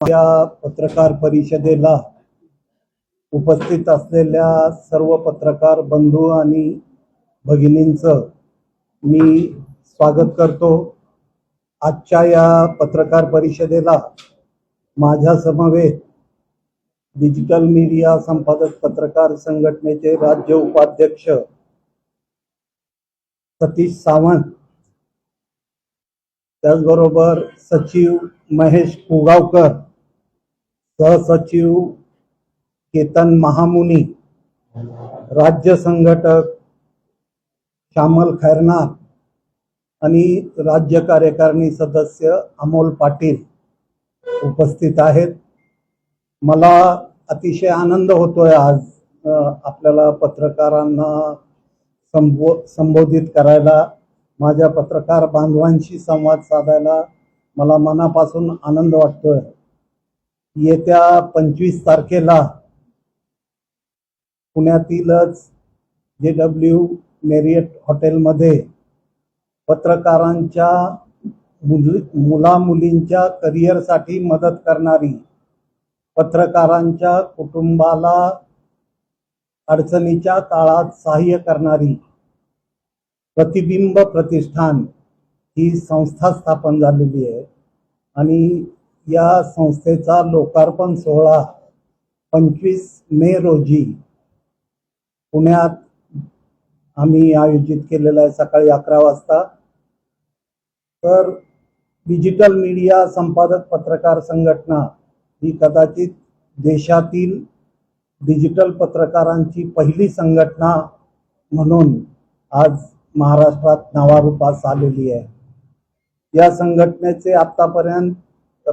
या पत्रकार परिषदेला उपस्थित असलेल्या सर्व पत्रकार बंधू आणि भगिनींचं मी स्वागत करतो. आजच्या या पत्रकार परिषदेला माझ्या समवेत डिजिटल मीडिया संपादक पत्रकार संघटनेचे राज्य उपाध्यक्ष सतीश सावंत त्याचबरोबर सचिव महेश पुगावकर सहसचिव केतन महामुनी राज्य संघटक श्यामल खैरनार आणि राज्य कार्यकारिणी सदस्य अमोल पाटील उपस्थित आहेत. मला अतिशय आनंद होतोय आज आपल्याला पत्रकारांना संबो संबोधित करायला माझ्या पत्रकार बांधवांशी संवाद साधायला मला मनापासून आनंद वाटतोय. येत्या पंचवीस तारखेला पुण्यातीलच जे डब्ल्यू मेरियट हॉटेलमध्ये पत्रकारांच्या मुली मुला मुलींच्या करिअरसाठी मदत करणारी पत्रकारांच्या कुटुंबाला अडचणीच्या काळात सहाय्य करणारी प्रतिबिंब प्रतिष्ठान ही संस्था स्थापन झालेली आहे. आणि या संस्थेचा लोकार्पण सोहळा पंचवीस मे रोजी पुण्यात आम्ही आयोजित केलेला आहे सकाळी अकरा वाजता. तर डिजिटल मीडिया संपादक पत्रकार संघटना ही कदाचित देशातील डिजिटल पत्रकारांची पहिली संघटना म्हणून आज महाराष्ट्रात नावारूपास आलेली आहे. या संघटनेचे आतापर्यंत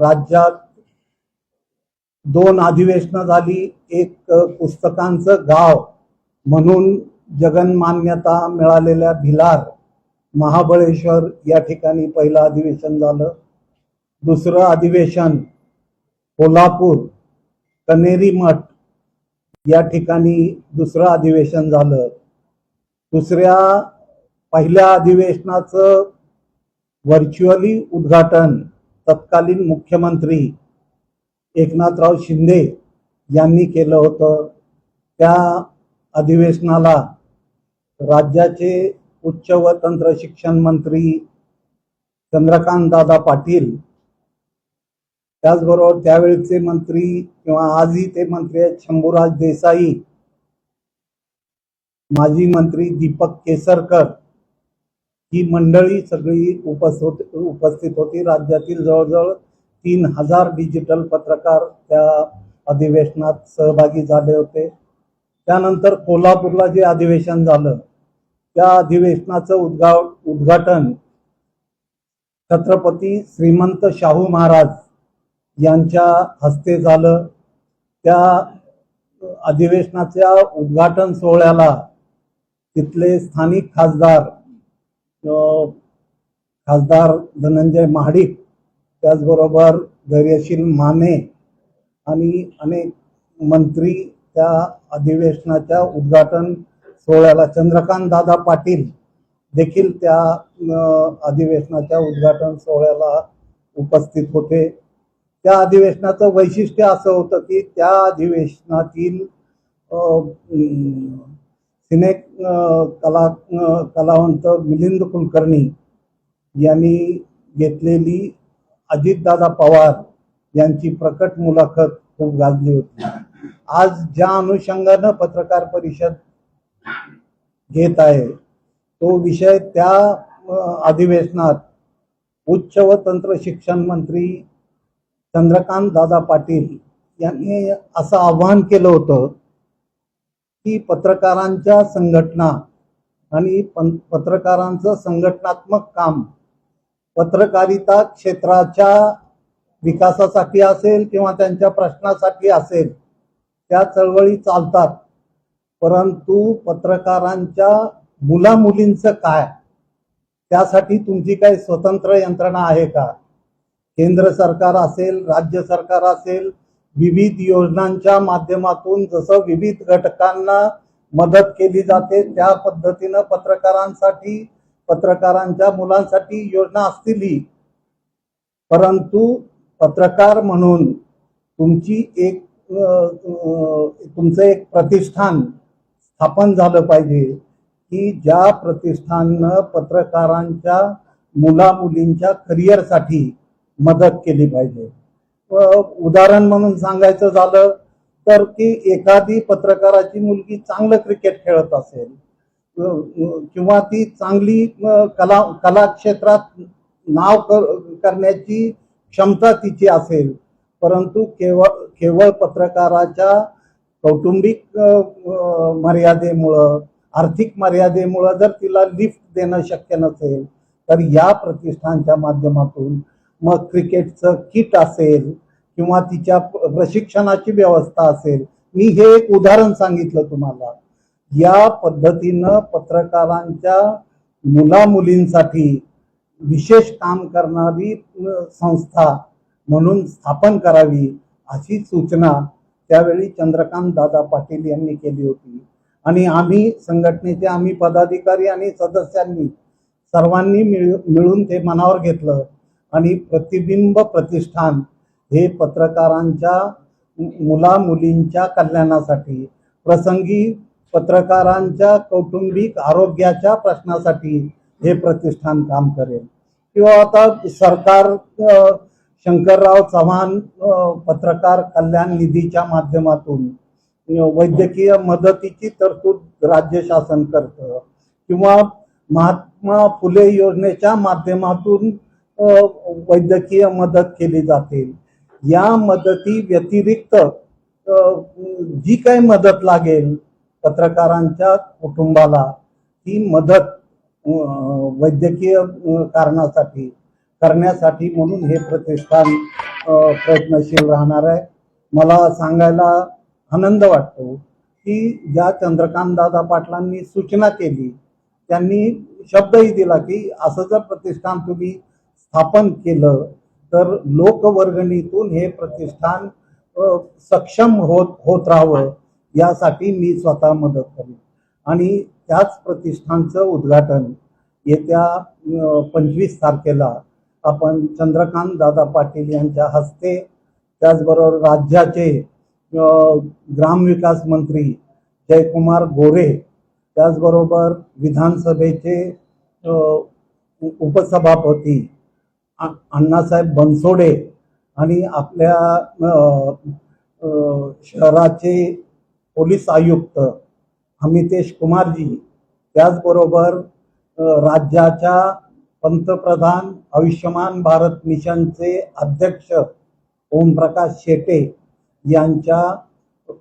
राज्यात दोन अधिवेशनं झाली एक पुस्तकांचं गाव म्हणून जगनमान्यता मिळालेल्या भिलार महाबळेश्वर या ठिकाणी पहिलं अधिवेशन झालं. दुसरं अधिवेशन कोल्हापूर कनेरी मठ या ठिकाणी दुसरं अधिवेशन झालं. दुसऱ्या पहिल्या अधिवेशनाचं व्हर्च्युअली उद्घाटन तत्कालीन मुख्यमंत्री एकनाथराव शिंदे यांनी केलं होतं. त्या अधिवेशनाला राज्याचे उच्च व तंत्र शिक्षण मंत्री चंद्रकांत दादा पाटील त्याचबरोबर त्यावेळचे मंत्री किंवा आजही ते मंत्री आहेत शंभूराज देसाई माजी मंत्री दीपक केसरकर ही मंडळी सगळी उपस्थित उपस्थित होती. राज्यातील जवळजवळ तीन हजार डिजिटल पत्रकार त्या अधिवेशनात सहभागी झाले होते. त्यानंतर कोल्हापूरला जे अधिवेशन झालं त्या अधिवेशनाचं उद्गा उद्घाटन छत्रपती श्रीमंत शाहू महाराज यांच्या हस्ते झालं. त्या अधिवेशनाच्या उद्घाटन सोहळ्याला तिथले स्थानिक खासदार खासदार धनंजय महाडिक त्याचबरोबर धैर्यशील माने आणि अनेक मंत्री त्या अधिवेशनाच्या उद्घाटन सोहळ्याला चंद्रकांत दादा पाटील देखील त्या अधिवेशनाच्या उद्घाटन सोहळ्याला उपस्थित होते. त्या अधिवेशनाचं वैशिष्ट्य असं होतं की त्या अधिवेशनातील अ, सिने कला कलावंत मिलिंद कुलकर्णी यांनी घेतलेली अजितदादा पवार यांची प्रकट मुलाखत खूप गाजली होती. आज ज्या अनुषंगानं पत्रकार परिषद घेत आहे तो विषय त्या अधिवेशनात उच्च व तंत्र शिक्षण मंत्री चंद्रकांत दादा पाटील यांनी असं आवाहन केलं होतं की पत्रकारांच्या संघटना आणि पत्रकारांचं संघटनात्मक काम पत्रकारिता क्षेत्राच्या विकासासाठी असेल किंवा त्यांच्या प्रश्नासाठी असेल त्या चळवळी चालतात. परंतु पत्रकारांच्या मुलामुलींचं काय? त्यासाठी तुमची काही स्वतंत्र यंत्रणा आहे का? केंद्र सरकार असेल राज्य सरकार असेल विविध योजनांच्या माध्यमातून जसं विविध घटकांना मदत केली जाते त्या पद्धतीनं पत्रकारांसाठी पत्रकारांच्या मुलांसाठी योजना असतील परंतु पत्रकार म्हणून तुमची एक तुमचं एक प्रतिष्ठान स्थापन झालं पाहिजे की ज्या प्रतिष्ठाननं पत्रकारांच्या मुला मुलींच्या करिअरसाठी मदत केली पाहिजे. उदाहरण म्हणून सांगायचं झालं तर की एखादी पत्रकाराची मुलगी चांगलं क्रिकेट खेळत असेल किंवा ती चांगली कला कला क्षेत्रात नाव कर- करण्याची क्षमता तिची असेल परंतु केवळ केवळ पत्रकाराच्या कौटुंबिक मर्यादेमुळं आर्थिक मर्यादेमुळं जर तिला लिफ्ट देणं शक्य नसेल तर या प्रतिष्ठानच्या माध्यमातून मग क्रिकेटचं किट असेल किंवा तिच्या प्रशिक्षणाची व्यवस्था असेल मी हे एक उदाहरण सांगितलं तुम्हाला. या पद्धतीनं पत्रकारांच्या मुला मुलींसाठी विशेष काम करणारी संस्था म्हणून स्थापन करावी अशी सूचना त्यावेळी चंद्रकांत दादा पाटील यांनी केली होती. आणि आम्ही संघटनेचे आम्ही पदाधिकारी आणि सदस्यांनी सर्वांनी मिळून ते मनावर घेतलं. आणि प्रतिबिंब प्रतिष्ठान हे पत्रकारांच्या मुला मुलींच्या कल्याणासाठी प्रसंगी पत्रकारांच्या कौटुंबिक आरोग्याच्या प्रश्नासाठी हे प्रतिष्ठान काम करेल. किंवा आता सरकार शंकरराव चव्हाण पत्रकार कल्याण निधीच्या माध्यमातून वैद्यकीय मदतीची तरतूद राज्य शासन करतं किंवा महात्मा फुले योजनेच्या माध्यमातून वैद्यकीय मदत केली जाते या मदती व्यतिरिक्त जी काही मदत लागेल पत्रकारांच्या कुटुंबाला ती मदत वैद्यकीय कारणासाठी करण्यासाठी म्हणून हे प्रतिष्ठान प्रयत्नशील राहणार आहे. मला सांगायला आनंद वाटतो की ज्या चंद्रकांतदादा पाटलांनी सूचना केली त्यांनी शब्दही दिला की असं जर प्रतिष्ठान तुम्ही स्थापन केलं तर लोकवर्गणीतून हे प्रतिष्ठान सक्षम होत होत राहावं यासाठी मी स्वतः मदत करेन. आणि त्याच प्रतिष्ठानचं उद्घाटन येत्या पंचवीस तारखेला आपण चंद्रकांत दादा पाटील यांच्या हस्ते त्याचबरोबर राज्याचे ग्रामविकास मंत्री जयकुमार गोरे त्याचबरोबर विधानसभेचे उपसभापती अण्णासाहेब बनसोडे आणि आपल्या शहराचे पोलीस आयुक्त अमितेश कुमारजी त्याचबरोबर राज्याच्या पंतप्रधान आयुष्यमान भारत मिशनचे अध्यक्ष ओमप्रकाश शेटे यांच्या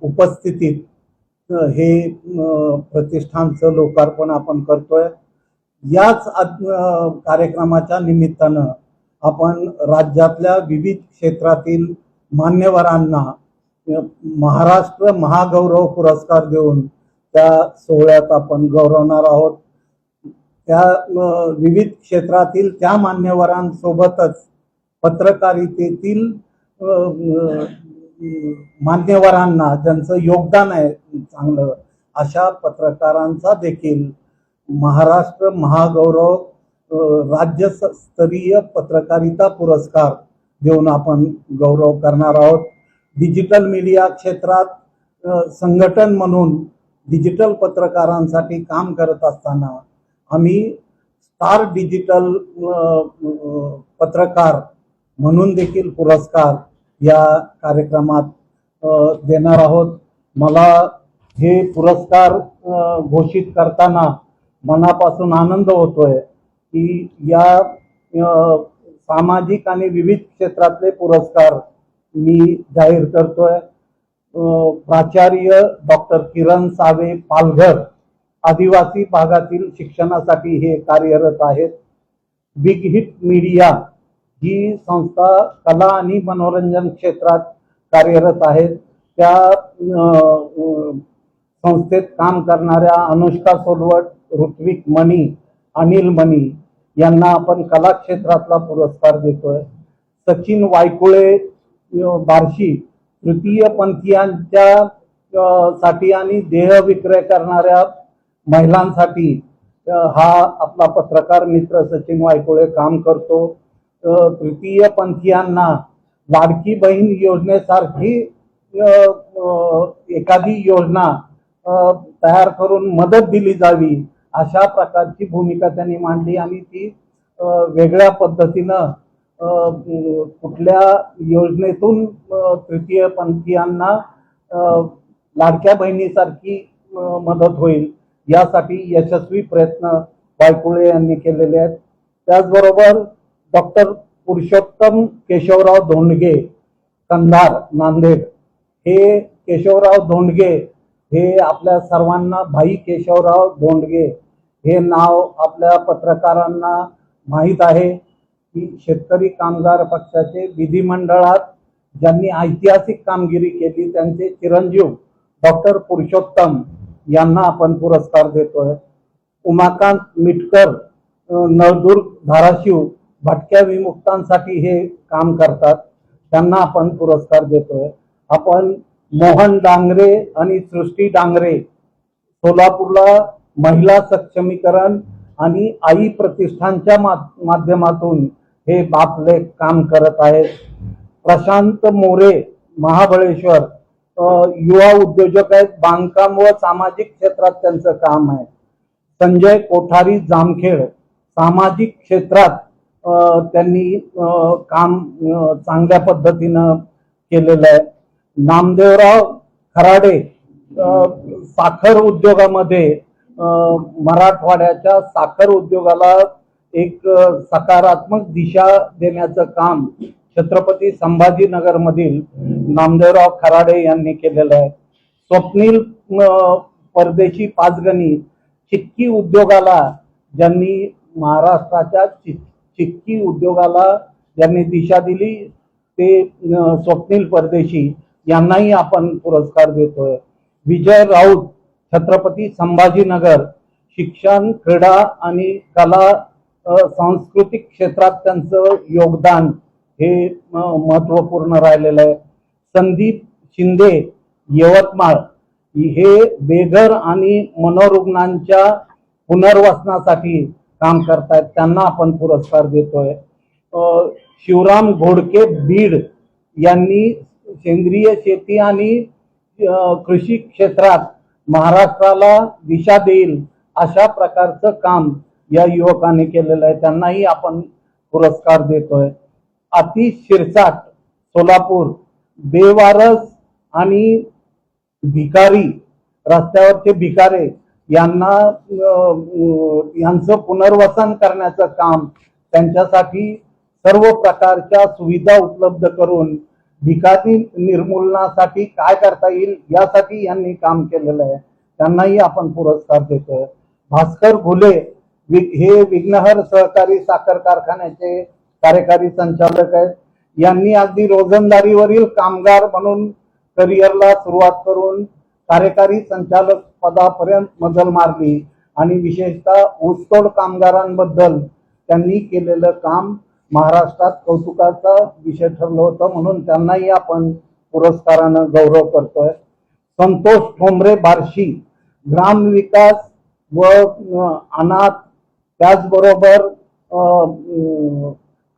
उपस्थितीत हे प्रतिष्ठानचं लोकार्पण आपण करतोय. याच कार्यक्रमाच्या निमित्तानं आपण राज्यातल्या विविध क्षेत्रातील मान्यवरांना महाराष्ट्र महागौरव पुरस्कार देऊन त्या सोहळ्यात आपण गौरवणार आहोत. त्या विविध क्षेत्रातील त्या मान्यवरांसोबतच पत्रकारितेतील मान्यवरांना ज्यांचं योगदान आहे चांगलं अशा पत्रकारांचा देखील महाराष्ट्र महागौरव राज्यस्तरीय पत्रकारिता पुरस्कार देऊन आपण गौरव करणार आहोत. डिजिटल मीडिया क्षेत्रात संघटन म्हणून डिजिटल पत्रकारांसाठी काम करत असताना आम्ही स्टार डिजिटल पत्रकार म्हणून देखील पुरस्कार या कार्यक्रमात देणार आहोत. मला हे पुरस्कार घोषित करताना मनापासून आनंद होतोय. की या सामाजिक आणि विविध क्षेत्रातले पुरस्कार मी जाहीर करतोय. प्राचार्य डॉक्टर किरण सावे पालघर आदिवासी भागातील शिक्षणासाठी हे कार्यरत आहेत. बिग हिट मीडिया ही संस्था कला आणि मनोरंजन क्षेत्रात कार्यरत आहेत. त्या संस्थेत काम करणाऱ्या अनुष्का सोलवट ऋत्विक मणी अनिल मणी यांना आपण कला क्षेत्रातला पुरस्कार देतोय. सचिन वायकुळे बार्शी तृतीय पंथीयांच्या साठी आणि देह विक्रय करणाऱ्या महिलांसाठी हा आपला पत्रकार मित्र सचिन वायकुळे काम करतो. तृतीय पंथीयांना लाडकी बहीण योजनेसारखी एखादी योजना तयार करून मदत दिली जावी. अशा प्रकारची भूमिका त्यांनी मांडली आणि ती वेगळ्या पद्धतीनं कुठल्या योजनेतून तृतीय पंथीयांना लाडक्या बहिणीसारखी मदत होईल यासाठी यशस्वी प्रयत्न बायकुळे यांनी केलेले आहेत. त्याचबरोबर डॉक्टर पुरुषोत्तम केशवराव धोंडगे कंधार नांदेड हे केशवराव धोंडगे हे आपल्या सर्वांना भाई केशवराव धोंडगे हे नाव आपल्या पत्रकारांना माहीत आहे की शेतकरी कामगार पक्षाचे विधिमंडळात ज्यांनी ऐतिहासिक कामगिरी केली त्यांचे चिरंजीव डॉक्टर पुरुषोत्तम यांना आपण पुरस्कार देतोय. उमाकांत मिटकर नळदुर्ग धाराशिव भटक्या विमुक्तांसाठी हे काम करतात. त्यांना आपण पुरस्कार देतोय. आपण मोहन डांगरे आणि सृष्टी डांगरे सोलापूरला महिला सक्षमीकरण आणि आई प्रतिष्ठानच्या मा- माध्यमातून हे आपले काम करत आहेत. प्रशांत मोरे महाबळेश्वर युवा उद्योजक आहेत. बांधकाम व सामाजिक क्षेत्रात त्यांचं काम आहे. संजय कोठारी जामखेड सामाजिक क्षेत्रात त्यांनी काम चांगल्या पद्धतीनं केलेलं आहे. नामदेवराव खराडे साखर उद्योगामध्ये मराठवाड्याच्या साखर उद्योगाला एक सकारात्मक दिशा देण्याचं काम छत्रपती संभाजीनगरमधील नामदेवराव खराडे यांनी केलेलं आहे. स्वप्नील परदेशी पाचगणी चिक्की उद्योगाला ज्यांनी महाराष्ट्राच्या चिक्की उद्योगाला ज्यांनी दिशा दिली ते स्वप्नील परदेशी यांनाही आपण पुरस्कार देतोय. विजय राऊत छत्रपती संभाजीनगर शिक्षण क्रीडा आणि कला सांस्कृतिक क्षेत्रात त्यांचं योगदान हे महत्त्वपूर्ण महत्त्वपूर्ण राहिलेलं आहे. संदीप शिंदे यवतमाळ हे बेघर आणि मनोरुग्णांच्या पुनर्वसनासाठी काम करतायत. त्यांना आपण पुरस्कार देतोय. शिवराम घोडके बीड यांनी सेंद्रिय शेती आणि कृषी क्षेत्रात महाराष्ट्राला दिशा देईल अशा प्रकारचं काम या युवकांनी केलेलं आहे. त्यांनाही आपण पुरस्कार देतोय. अतिश शिरसाट सोलापूर बेवारस आणि भिकारी रस्त्यावरचे भिकारे यांना यांचं पुनर्वसन करण्याचं काम त्यांच्यासाठी सर्व प्रकारच्या सुविधा उपलब्ध करून भिकारी निर्मूलनासाठी काय करता येईल यासाठी यांनी काम केलेलं आहे. त्यांनाही आपण पुरस्कार देतोय. भास्कर घुले हे विघ्नहर सहकारी साखर कारखान्याचे कार्यकारी संचालक आहेत. यांनी अगदी रोजंदारीवरील कामगार म्हणून करिअरला सुरुवात करून कार्यकारी संचालक पदापर्यंत मजल मारली आणि विशेषतः ऊसतोड कामगारांबद्दल त्यांनी केलेलं काम महाराष्ट्रात कौतुकाचा विषय ठरलं होतं म्हणून त्यांनाही आपण पुरस्कारानं गौरव करतोय. संतोष ठोंबरे बार्शी ग्राम विकास व अनाथ त्याचबरोबर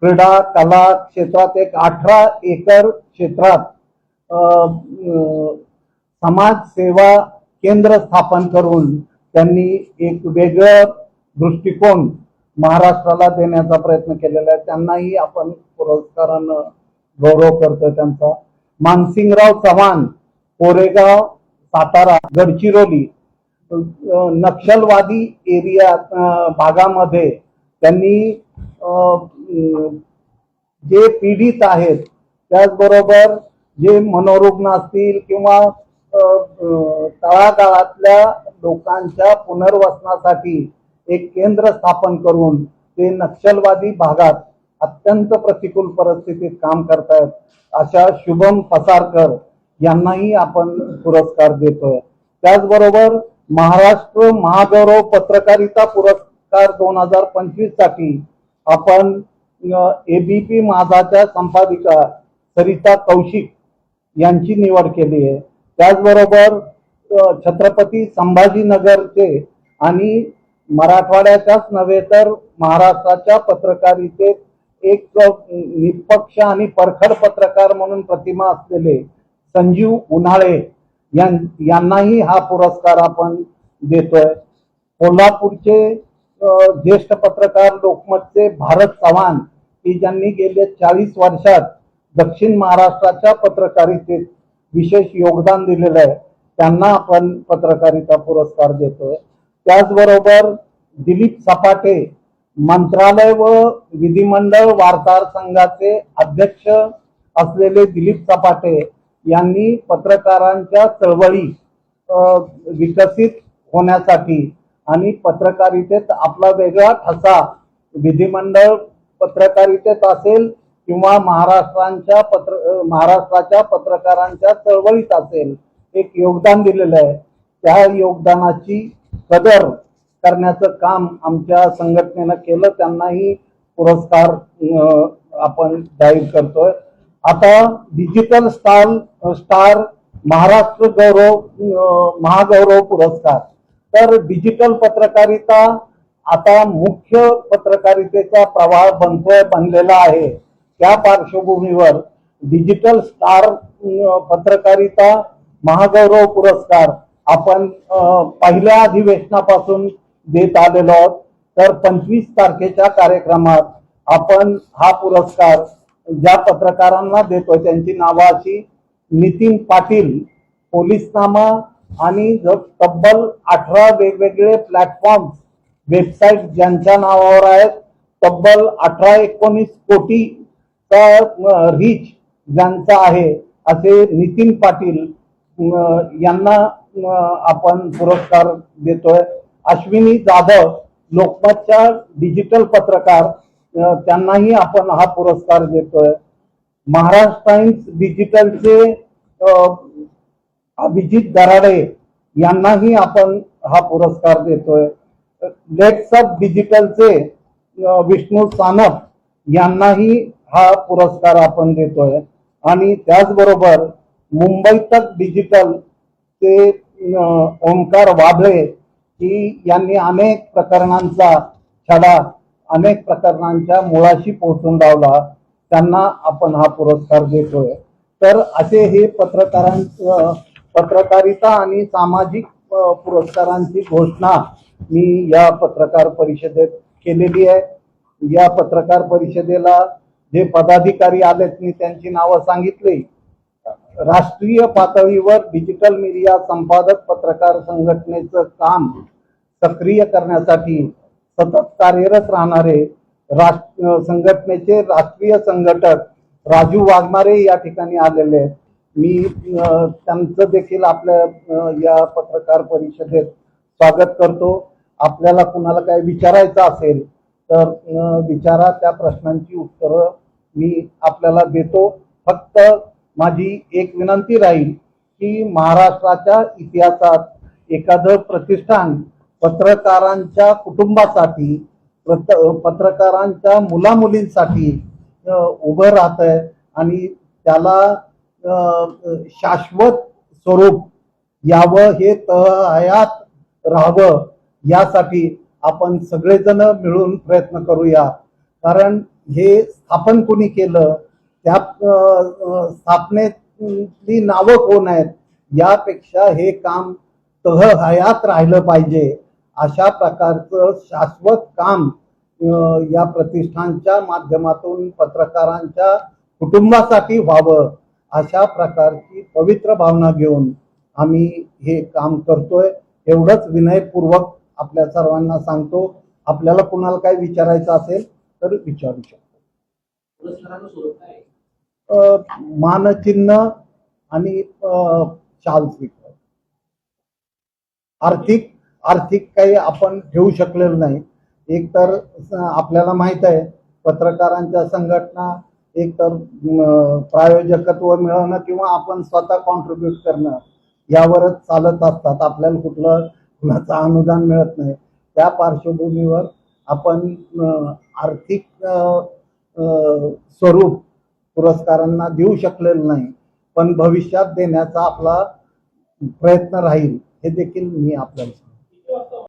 क्रीडा कला क्षेत्रात एक अठरा एकर क्षेत्रात समाजसेवा समाज सेवा केंद्र स्थापन करून त्यांनी एक वेगळं दृष्टिकोन महाराष्ट्राला देण्याचा प्रयत्न केलेला आहे. त्यांनाही आपण पुरस्कारानं गौरव करतो त्यांचा. मानसिंगराव चव्हाण कोरेगाव सातारा गडचिरोली नक्षलवादी एरिया भागामध्ये त्यांनी जे पीडित आहेत त्याचबरोबर जे मनोरुग्ण असतील किंवा तळागाळातल्या लोकांच्या पुनर्वसनासाठी एक केंद्र स्थापन करून ते नक्षलवादी भागात अत्यंत प्रतिकूल परिस्थितीत काम करतायत. अशा शुभम पसारकर यांनाही आपण पुरस्कार देतोय. त्याचबरोबर महाराष्ट्र महागौरव पत्रकारिता पुरस्कार दोन हजार पंचवीससाठी आपण एबीपी माझाच्या संपादिका सरिता कौशिक यांची निवड केली आहे. त्याचबरोबर छत्रपती संभाजीनगरचे आणि मराठवाड्याच्याच नव्हे तर महाराष्ट्राच्या पत्रकारितेत एक निष्पक्ष आणि परखड पत्रकार म्हणून प्रतिमा असलेले संजीव उन्हाळे यां- यांनाही हा पुरस्कार आपण देतोय. कोल्हापूरचे ज्येष्ठ पत्रकार लोकमतचे भारत चव्हाण की ज्यांनी गेल्या चाळीस वर्षात दक्षिण महाराष्ट्राच्या पत्रकारितेत विशेष योगदान दिलेलं आहे त्यांना आपण पत्रकारिता पुरस्कार देतोय. त्याचबरोबर दिलीप सपाटे मंत्रालय व विधिमंडळ वार्ताहर संघाचे अध्यक्ष असलेले दिलीप सपाटे यांनी पत्रकारांच्या चळवळी विकसित होण्यासाठी आणि पत्रकारितेत आपला वेगळा ठसा विधिमंडळ पत्रकारितेत असेल किंवा महाराष्ट्रांच्या पत्र महाराष्ट्राच्या पत्रकारांच्या चळवळीत असेल एक योगदान दिलेलं आहे. त्या योगदानाची कदर करण्याचं काम आमच्या संघटनेनं केलं त्यांनाही पुरस्कार आपण जाहीर करतोय. आता डिजिटल स्टार स्टार महाराष्ट्र गौरव महागौरव पुरस्कार. तर डिजिटल पत्रकारिता आता मुख्य पत्रकारितेचा प्रवाह बनतोय बनलेला आहे. त्या पार्श्वभूमीवर डिजिटल स्टार पत्रकारिता महागौरव पुरस्कार आपण पहिल्या अधिवेशनापासून देत आलेलो आहोत. तर पंचवीस तारखेच्या कार्यक्रमात आपण हा पुरस्कार ज्या पत्रकारांना देतोय त्यांची नावं अशी नितीन पाटील पोलीसनामा आणि तब्बल अठरा वेगवेगळे प्लॅटफॉर्म वेबसाईट ज्यांच्या नावावर आहेत तब्बल अठरा एकोणीस कोटीचा रीच ज्यांचा आहे असे नितीन पाटील यांना आपण पुरस्कार देतोय. अश्विनी जाधव लोकमतच्या डिजिटल पत्रकार त्यांनाही आपण हा पुरस्कार देतोय. महाराष्ट्र टाइम्स डिजिटलचे अभिजित दराडे यांनाही आपण हा पुरस्कार देतोय. लेट्स अप डिजिटलचे विष्णू सानप यांनाही हा पुरस्कार आपण देतोय. आणि त्याचबरोबर मुंबई तक डिजिटल ते ओंकार वाभळे की यांनी अनेक प्रकरणांचा छडा अनेक प्रकरणांच्या मुळाशी पोहोचून लावला. त्यांना आपण हा पुरस्कार देतोय. तर असे हे पत्रकारां पत्रकारिता आणि सामाजिक पुरस्कारांची घोषणा मी या पत्रकार परिषदेत केलेली आहे. या पत्रकार परिषदेला जे पदाधिकारी आलेत मी त्यांची नावं सांगितली. राष्ट्रीय पातळीवर डिजिटल मीडिया संपादक पत्रकार संघटनेचं काम सक्रिय करण्यासाठी सतत कार्यरत राहणारे राष्ट्र संघटनेचे राष्ट्रीय संघटक राजू वाघमारे या ठिकाणी आलेले आहेत. मी त्यांचं देखील आपल्या या पत्रकार परिषदेत स्वागत करतो. आपल्याला कुणाला काही विचारायचं असेल तर विचारा. त्या प्रश्नांची उत्तरं मी आपल्याला देतो. फक्त माझी एक विनंती राहील की महाराष्ट्राच्या इतिहासात एखादं प्रतिष्ठान पत्रकारांच्या कुटुंबासाठी पत्रकारांच्या मुलामुलींसाठी उभं राहत आहे आणि त्याला शाश्वत स्वरूप यावं हे तहयात राहावं यासाठी आपण सगळेजण मिळून प्रयत्न करूया. कारण हे स्थापन कोणी केलं त्या स्थापनेतली नावं कोण आहेत? यापेक्षा हे काम तह हयात राहिलं पाहिजे. अशा प्रकारचं शाश्वत काम या प्रतिष्ठानच्या माध्यमातून पत्रकारांच्या कुटुंबासाठी व्हावं अशा प्रकारची पवित्र भावना घेऊन आम्ही हे काम करतोय. एवढंच विनयपूर्वक आपल्या सर्वांना सांगतो. आपल्याला कुणाला काय विचारायचं असेल तर विचारू शकतो. मानचिन्ह आणि शाल स्वीकार आर्थिक आर्थिक काही आपण ठेवू शकलेलं नाही. एक तर आपल्याला माहीत आहे पत्रकारांच्या संघटना एक तर प्रायोजकत्व मिळवणं किंवा आपण स्वतः कॉन्ट्रीब्युट करणं यावरच चालत असतात. आपल्याला कुठलं कुणाचं अनुदान मिळत नाही. त्या पार्श्वभूमीवर आपण आर्थिक स्वरूप पुरस्कारांना देऊ शकलेलं नाही पण भविष्यात देण्याचा आपला प्रयत्न राहील हे देखील मी आपल्याला